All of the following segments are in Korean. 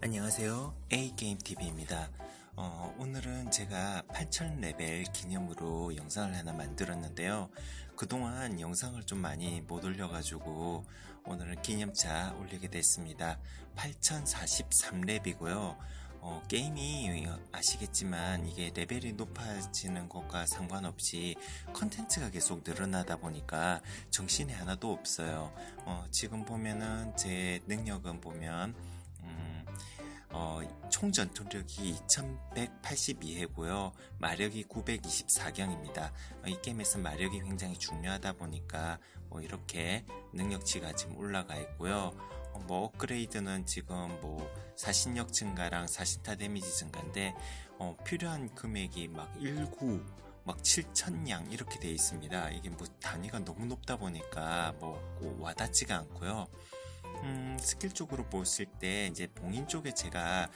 안녕하세요. A게임TV입니다. 어, 오늘은 제가 8000레벨 기념으로 영상을 하나 만들었는데요. 그동안 영상을 좀 많이 못 올려가지고 오늘은 기념차 올리게 됐습니다. 8043렙이고요. 어, 게임이 아시겠지만 이게 레벨이 높아지는 것과 상관없이 컨텐츠가 계속 늘어나다 보니까 정신이 하나도 없어요. 어, 지금 보면은 제 능력은 보면 음, 어, 총 전투력이 2182회고요. 마력이 924경입니다. 어, 이 게임에서 마력이 굉장히 중요하다 보니까 뭐 이렇게 능력치가 지금 올라가 있고요. 어, 뭐 업그레이드는 지금 뭐 사신력 증가랑 사신타 데미지 증가인데 어, 필요한 금액이 막 19, 막 7천냥 이렇게 돼 있습니다. 이게 뭐 단위가 너무 높다 보니까 뭐꼭 와닿지가 않고요. 음, 스킬 쪽으로 보실 때 이제 봉인 쪽에 제가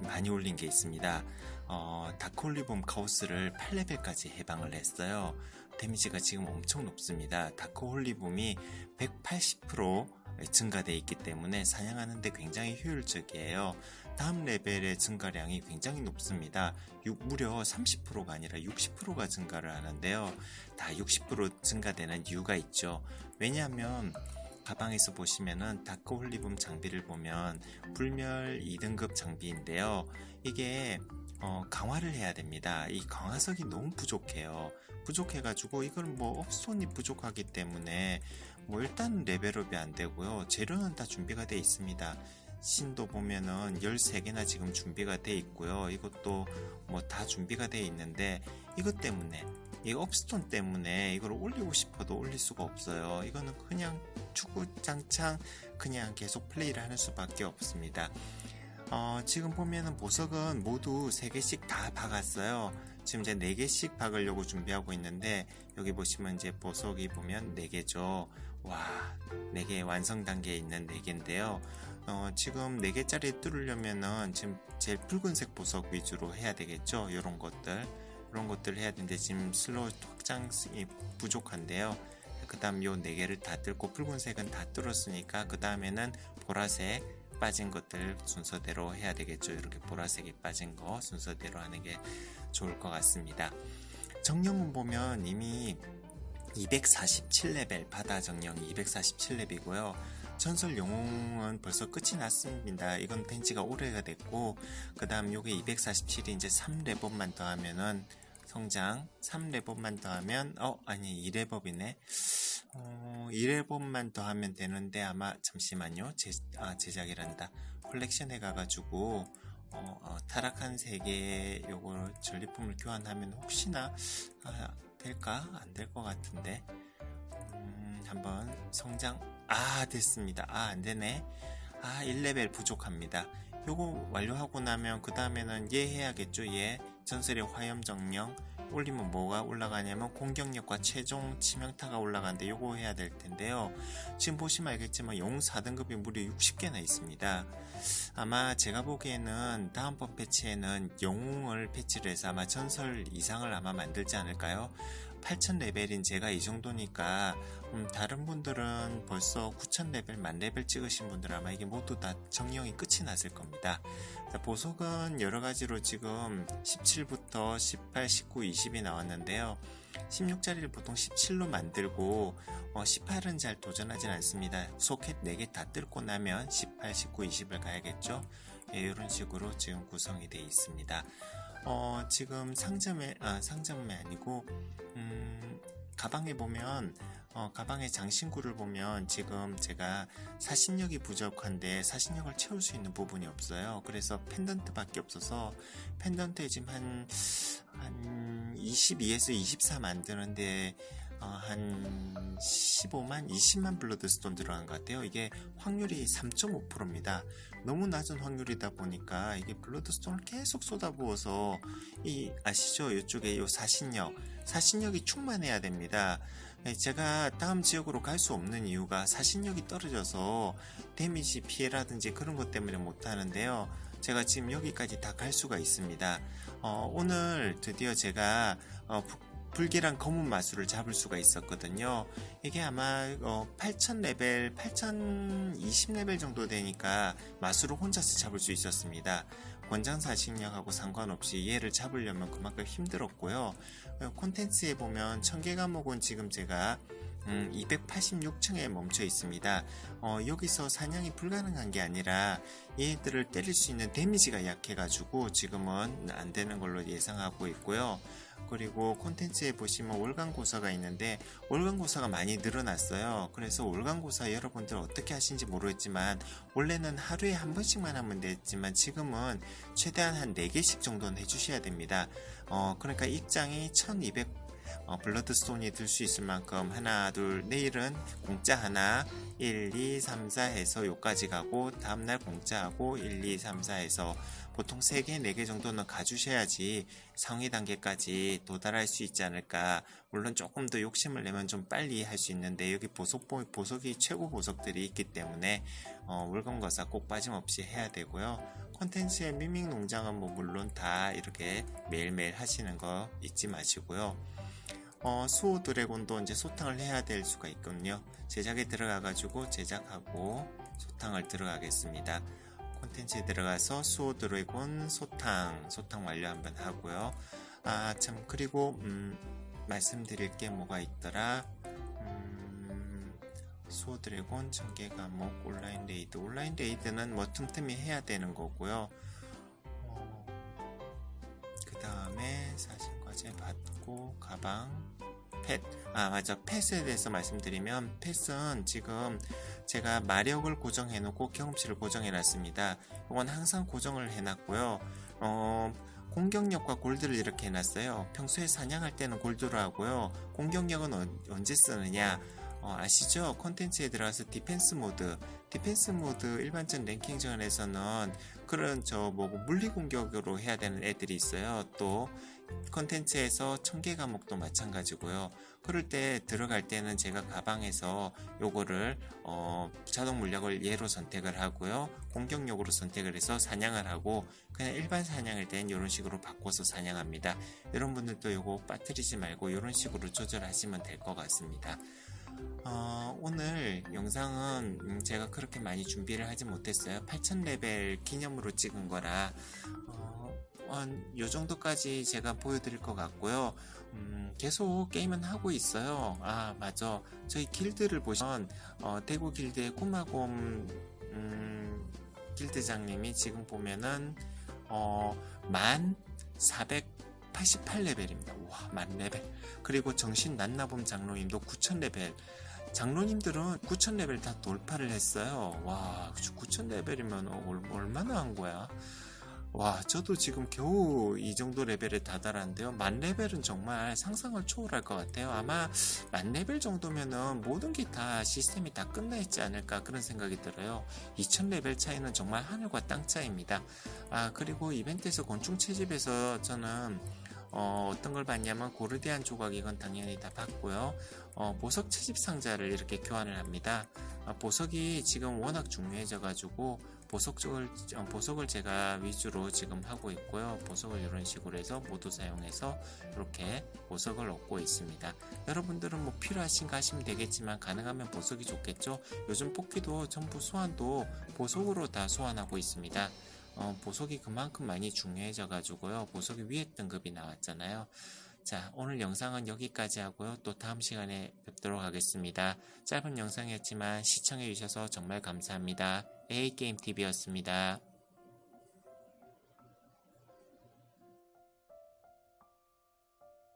많이 올린 게 있습니다. 어, 다크홀리봄 카오스를 8레벨까지 해방을 했어요. 데미지가 지금 엄청 높습니다. 다크홀리봄이 180% 증가되어 있기 때문에 사냥하는데 굉장히 효율적이에요. 다음 레벨의 증가량이 굉장히 높습니다. 육- 무려 30%가 아니라 60%가 증가를 하는데요. 다 60% 증가되는 이유가 있죠. 왜냐하면 가방에서 보시면은 다크 홀리붐 장비를 보면 불멸 2등급 장비인데요. 이게 어, 강화를 해야 됩니다. 이 강화석이 너무 부족해요. 부족해가지고 이걸 뭐 업손이 부족하기 때문에 뭐 일단 레벨업이 안 되고요. 재료는 다 준비가 돼 있습니다. 신도 보면은 13개나 지금 준비가 돼 있고요. 이것도 뭐 다 준비가 돼 있는데 이것 때문에 이 업스톤 때문에 이걸 올리고 싶어도 올릴 수가 없어요. 이거는 그냥 주구장창 그냥 계속 플레이를 하는 수밖에 없습니다. 어, 지금 보면은 보석은 모두 3개씩 다 박았어요. 지금 이제 4개씩 박으려고 준비하고 있는데 여기 보시면 이제 보석이 보면 4개죠. 와, 4개 완성 단계에 있는 4개인데요. 어, 지금 4개짜리 뚫으려면은 지금 제일 붉은색 보석 위주로 해야 되겠죠. 이런 것들. 이런 것들을 해야 되는데 지금 슬롯 확장이 부족한데요. 그 다음 요 4개를 다 뚫고 붉은색은 다 뚫었으니까 그 다음에는 보라색 빠진 것들 순서대로 해야 되겠죠. 이렇게 보라색이 빠진 거 순서대로 하는 게 좋을 것 같습니다. 정령은 보면 이미 247레벨 바다 정령이 247렙이고요. 전설 영웅은 벌써 끝이 났습니다. 이건 된 지가 오래가 됐고 그 다음 요게 247이 이제 3레벨만 더 하면은 성장 3레벨만 더 하면 어 아니 2레벨이네. 어 2레벨만 더 하면 되는데 아마 잠시만요. 제, 아, 제작이란다. 콜렉션 해가가지고 어, 어, 타락한 세계 요걸 전리품을 교환하면 혹시나 아, 될까? 안 될 것 같은데. 음, 한번 성장 아 됐습니다. 아 안되네. 아 1레벨 부족합니다. 요거 완료하고 나면 그 다음에는 얘 해야겠죠 얘 전설의 화염정령. 올리면 뭐가 올라가냐면 공격력과 최종 치명타가 올라가는데 요거 해야 될 텐데요. 지금 보시면 알겠지만 영웅 4등급이 무려 60개나 있습니다. 아마 제가 보기에는 다음번 패치에는 영웅을 패치를 해서 아마 전설 이상을 아마 만들지 않을까요 8000레벨인 제가 이 정도니까 음, 다른 분들은 벌써 9000레벨 만레벨 찍으신 분들 아마 이게 모두 다 정령이 끝이 났을 겁니다. 자, 보석은 여러 가지로 지금 17부터 18, 19, 20이 나왔는데요. 16짜리를 보통 17로 만들고 어, 18은 잘 도전하진 않습니다. 소켓 4개 다 뜯고 나면 18, 19, 20을 가야겠죠? 예, 이런 식으로 지금 구성이 되어 있습니다 어, 지금 상점에, 아, 상점이 아니고, 음, 가방에 보면, 어, 가방에 장신구를 보면 지금 제가 사신력이 부족한데 사신력을 채울 수 있는 부분이 없어요. 그래서 펜던트밖에 없어서 펜던트에 지금 한, 한 22에서 24 만드는데 어, 한 15만, 20만 블러드스톤 들어간 것 같아요. 이게 확률이 3.5%입니다. 너무 낮은 확률이다 보니까 이게 블러드스톤을 계속 쏟아부어서 이 아시죠? 이쪽에 요 사신력, 사신력이 충만해야 됩니다. 네, 제가 다음 지역으로 갈 수 없는 이유가 사신력이 떨어져서 데미지 피해라든지 그런 것 때문에 못 하는데요. 제가 지금 여기까지 다 갈 수가 있습니다. 어, 오늘 드디어 제가 어, 북- 불길한 검은 마술을 잡을 수가 있었거든요. 이게 아마 8000레벨, 8020레벨 정도 되니까 마술을 혼자서 잡을 수 있었습니다. 권장사식력하고 상관없이 얘를 잡으려면 그만큼 힘들었고요. 어, 콘텐츠에 보면 천개 과목은 지금 제가 음, 286층에 멈춰 있습니다. 어, 여기서 사냥이 불가능한 게 아니라 얘들을 때릴 수 있는 데미지가 약해가지고 지금은 안 되는 걸로 예상하고 있고요. 그리고 콘텐츠에 보시면 올간고사가 있는데 올간고사가 많이 늘어났어요. 그래서 올간고사 여러분들 어떻게 하시는지 모르겠지만 원래는 하루에 한 번씩만 하면 됐지만 지금은 최대한 한 4개씩 정도는 해주셔야 됩니다. 어, 그러니까 입장이 1200 어, 블러드스톤이 들 수 있을 만큼 하나 둘 내일은 공짜 하나 1 2 3 4 해서 요까지 가고 다음날 공짜하고 1 2 3 4 해서 보통 3개 4개 정도는 가주셔야지 상위 단계까지 도달할 수 있지 않을까. 물론 조금 더 욕심을 내면 좀 빨리 할 수 있는데 여기 보석 보석이 최고 보석들이 있기 때문에 어, 물건거사 꼭 빠짐없이 해야 되고요. 콘텐츠의 미밍 농장은 뭐 물론 다 이렇게 매일매일 하시는 거 잊지 마시고요 어, 수호 드래곤도 이제 소탕을 해야 될 수가 있거든요. 제작에 들어가가지고 제작하고 소탕을 들어가겠습니다. 콘텐츠에 들어가서 수호 드래곤 소탕, 소탕 완료 한번 하고요. 아, 참, 그리고, 음, 말씀드릴 게 뭐가 있더라. 음, 수호 드래곤 전개 과목 온라인 레이드. 온라인 레이드는 뭐 틈틈이 해야 되는 거고요. 어, 그 다음에 사실 과제 받고 가방 펫. 아 맞아 펫에 대해서 말씀드리면 펫은 지금 제가 마력을 고정해 놓고 경험치를 고정해 놨습니다. 이건 항상 고정을 해 놨고요. 어 공격력과 골드를 이렇게 해놨어요. 평소에 사냥할 때는 골드로 하고요. 공격력은 어, 언제 쓰느냐? 어, 아시죠? 콘텐츠에 들어가서 디펜스 모드, 디펜스 모드 일반적 랭킹전에서는 그런 저 뭐 물리 공격으로 해야 되는 애들이 있어요. 또 컨텐츠에서 청계 과목도 마찬가지고요. 그럴 때 들어갈 때는 제가 가방에서 요거를 어, 자동 물약을 예로 선택을 하고요. 공격력으로 선택을 해서 사냥을 하고 그냥 일반 사냥일 땐 이런 식으로 바꿔서 사냥합니다. 여러분들도 요거 빠뜨리지 말고 이런 식으로 조절하시면 될 것 같습니다. 어, 오늘 영상은 음, 제가 그렇게 많이 준비를 하지 못했어요. 8000레벨 기념으로 찍은 거라 어, 요 정도까지 제가 보여드릴 것 같고요. 음, 계속 게임은 하고 있어요. 아 맞아. 저희 길드를 보시면 어, 대구 길드의 꼬마곰 음, 길드장님이 지금 보면은 어, 만 488레벨입니다. 와, 만 레벨. 그리고 정신 난나봄 장로님도 9000레벨. 장로님들은 9000레벨 다 돌파를 했어요. 와, 9000레벨이면 얼마나 한 거야? 와, 저도 지금 겨우 이 정도 레벨에 다다랐는데요. 만 레벨은 정말 상상을 초월할 것 같아요. 아마 만 레벨 정도면은 모든 게 다 시스템이 다 끝나 있지 않을까 그런 생각이 들어요. 2000 레벨 차이는 정말 하늘과 땅 차이입니다. 아, 그리고 이벤트에서 곤충 채집에서 저는 어, 어떤 걸 봤냐면 고르디안 조각 이건 당연히 다 봤고요. 어, 보석 채집 상자를 이렇게 교환을 합니다. 아, 보석이 지금 워낙 중요해져 가지고 보석을 어, 보석을 제가 위주로 지금 하고 있고요. 보석을 이런 식으로 해서 모두 사용해서 이렇게 보석을 얻고 있습니다. 여러분들은 뭐 필요하신가 하시면 되겠지만 가능하면 보석이 좋겠죠. 요즘 뽑기도 전부 소환도 보석으로 다 소환하고 있습니다. 어, 보석이 그만큼 많이 중요해져 가지고요. 보석이 위에 등급이 나왔잖아요. 자, 오늘 영상은 여기까지 하고요. 또 다음 시간에 뵙도록 하겠습니다. 짧은 영상이었지만 시청해 주셔서 정말 감사합니다. A게임TV였습니다.